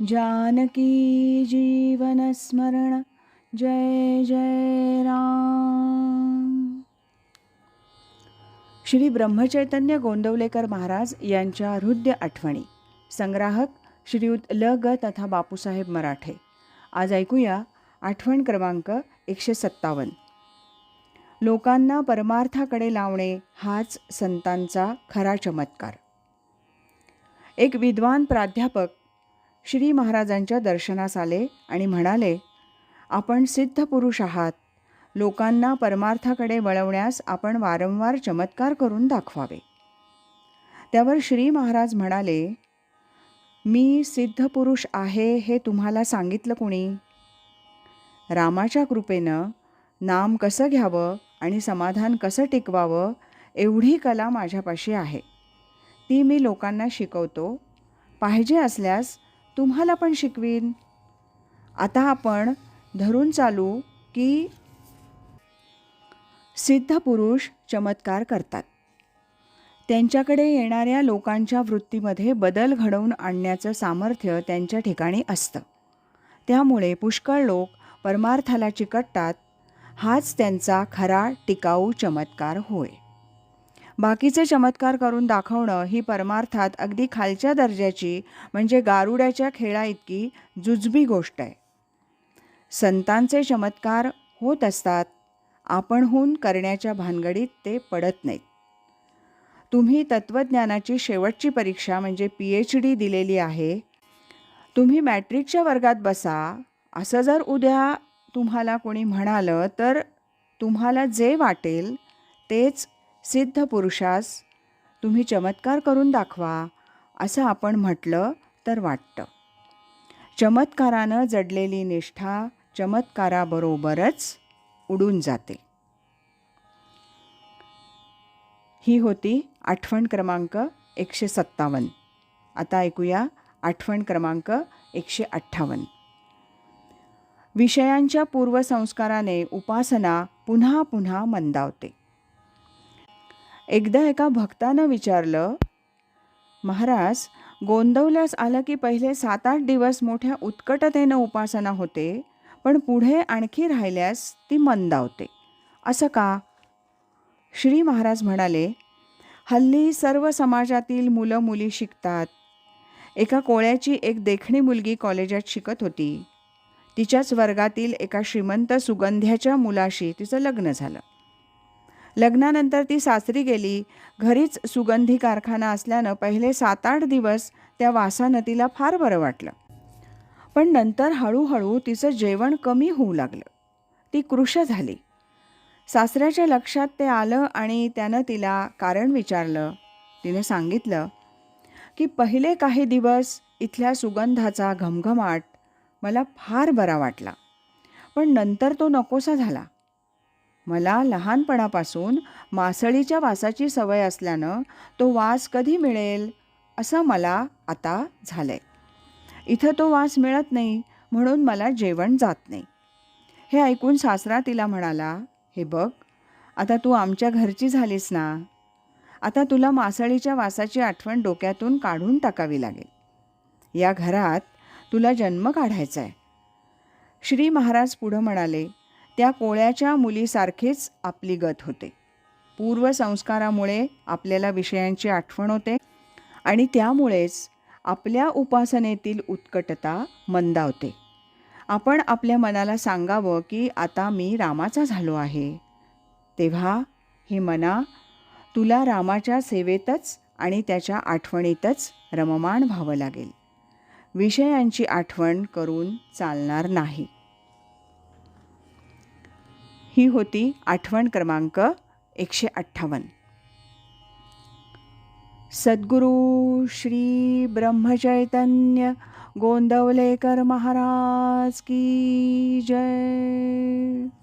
जानकी जीवनस्मरण जय जय राम। श्री ब्रह्मचैतन्य गोंदवलेकर महाराज यांच्या हृदय आठवणी. संग्राहक श्रीयुत ल ग तथा बापूसाहेब मराठे. आज ऐकूया आठवण क्रमांक एकशे सत्तावन्न. लोकांना परमार्थाकडे लावणे हाच संतांचा खरा चमत्कार. एक विद्वान प्राध्यापक श्री महाराजांच्या दर्शनास आले आणि म्हणाले आपण सिद्ध पुरुष आहात. लोकांना परमार्थाकडे वळवण्यास आपण वारंवार चमत्कार करून दाखवावे. त्यावर श्री महाराज म्हणाले मी सिद्ध पुरुष आहे हे तुम्हाला सांगितलं कुणी? रामाच्या कृपेनं नाम कसं घ्यावं आणि समाधान कसं टिकवावं एवढी कला माझ्यापाशी आहे. ती मी लोकांना शिकवतो. पाहिजे असल्यास तुम्हाला पण शिकवीन. आता आपण धरून चालू की सिद्ध पुरुष चमत्कार करतात. त्यांच्याकडे येणाऱ्या लोकांच्या वृत्तीमध्ये बदल घडवून आणण्याचं सामर्थ्य त्यांच्या ठिकाणी असतं. त्यामुळे पुष्कळ लोक परमार्थाला चिकटतात. हाच त्यांचा खरा टिकाऊ चमत्कार होय. बाकीचे चमत्कार करून दाखवणं ही परमार्थात अगदी खालच्या दर्जाची म्हणजे गारुड्याच्या खेळा इतकी जुजबी गोष्ट आहे. संतांचे चमत्कार होत असतात आपणहून करण्याच्या भानगडीत ते पडत नाहीत. तुम्ही तत्त्वज्ञानाची शेवटची परीक्षा म्हणजे पी एच डी दिलेली आहे तुम्ही मॅट्रिकच्या वर्गात बसा असं जर उद्या तुम्हाला कोणी म्हणालं तर तुम्हाला जे वाटेल तेच सिद्ध पुरुषास तुम्ही चमत्कार करून दाखवा असं आपण म्हटलं तर वाटतं. चमत्कारानं जडलेली निष्ठा चमत्काराबरोबरच उडून जाते. ही होती आठवण क्रमांक एकशे सत्तावन्न. आता ऐकूया आठवण क्रमांक एकशे अठ्ठावन्न. विषयांच्या पूर्वसंस्काराने उपासना पुन्हा पुन्हा मंदावते. एकदा एका भक्तानं विचारलं महाराज गोंदवल्यास आलं की पहिले सात आठ दिवस मोठ्या उत्कटतेनं उपासना होते पण पुढे आणखी राहिल्यास ती मंदावते. असं का? श्री महाराज म्हणाले हल्ली सर्व समाजातील मुलं मुली शिकतात. एका कोळ्याची एक देखणी मुलगी कॉलेजात शिकत होती. तिच्याच वर्गातील एका श्रीमंत सुगंध्याच्या मुलाशी तिचं लग्न झालं. लग्नानंतर ती सासरी गेली. घरीच सुगंधी कारखाना असल्यानं पहिले सात आठ दिवस त्या वासानं तिला फार बरं वाटलं. पण नंतर हळूहळू तिचं जेवण कमी होऊ लागलं. ती कृश झाली. सासऱ्याच्या लक्षात ते आलं आणि त्यानं तिला कारण विचारलं. तिने सांगितलं की पहिले काही दिवस इथल्या सुगंधाचा घमघमाट मला फार बरा वाटला. पण नंतर तो नकोसा झाला. मला लहानपणापासून मासळीच्या वासाची सवय असल्यानं तो वास कधी मिळेल असं मला आता झालं आहे इथं तो वास मिळत नाही म्हणून मला जेवण जात नाही. हे ऐकून सासरा तिला म्हणाला हे बघ आता तू आमच्या घरची झालीस ना? आता तुला मासळीच्या वासाची आठवण डोक्यातून काढून टाकावी लागेल. या घरात तुला जन्म काढायचा आहे श्री महाराज पुढं म्हणाले त्या कोळ्याच्या मुलीसारखेच आपली गत होते. पूर्वसंस्कारामुळे आपल्याला विषयांची आठवण होते आणि त्यामुळेच आपल्या उपासनेतील उत्कटता मंदावते. आपण आपल्या मनाला सांगावं की आता मी रामाचा झालो आहे. तेव्हा हे मना तुला रामाच्या सेवेतच आणि त्याच्या आठवणीतच रममाण व्हावं लागेल. विषयांची आठवण करून चालणार नाही. ही होती आठवण क्रमांक एकशे अठ्ठावन्न. सद्गुरू श्री ब्रह्मचैतन्य गोंदवलेकर महाराज की जय.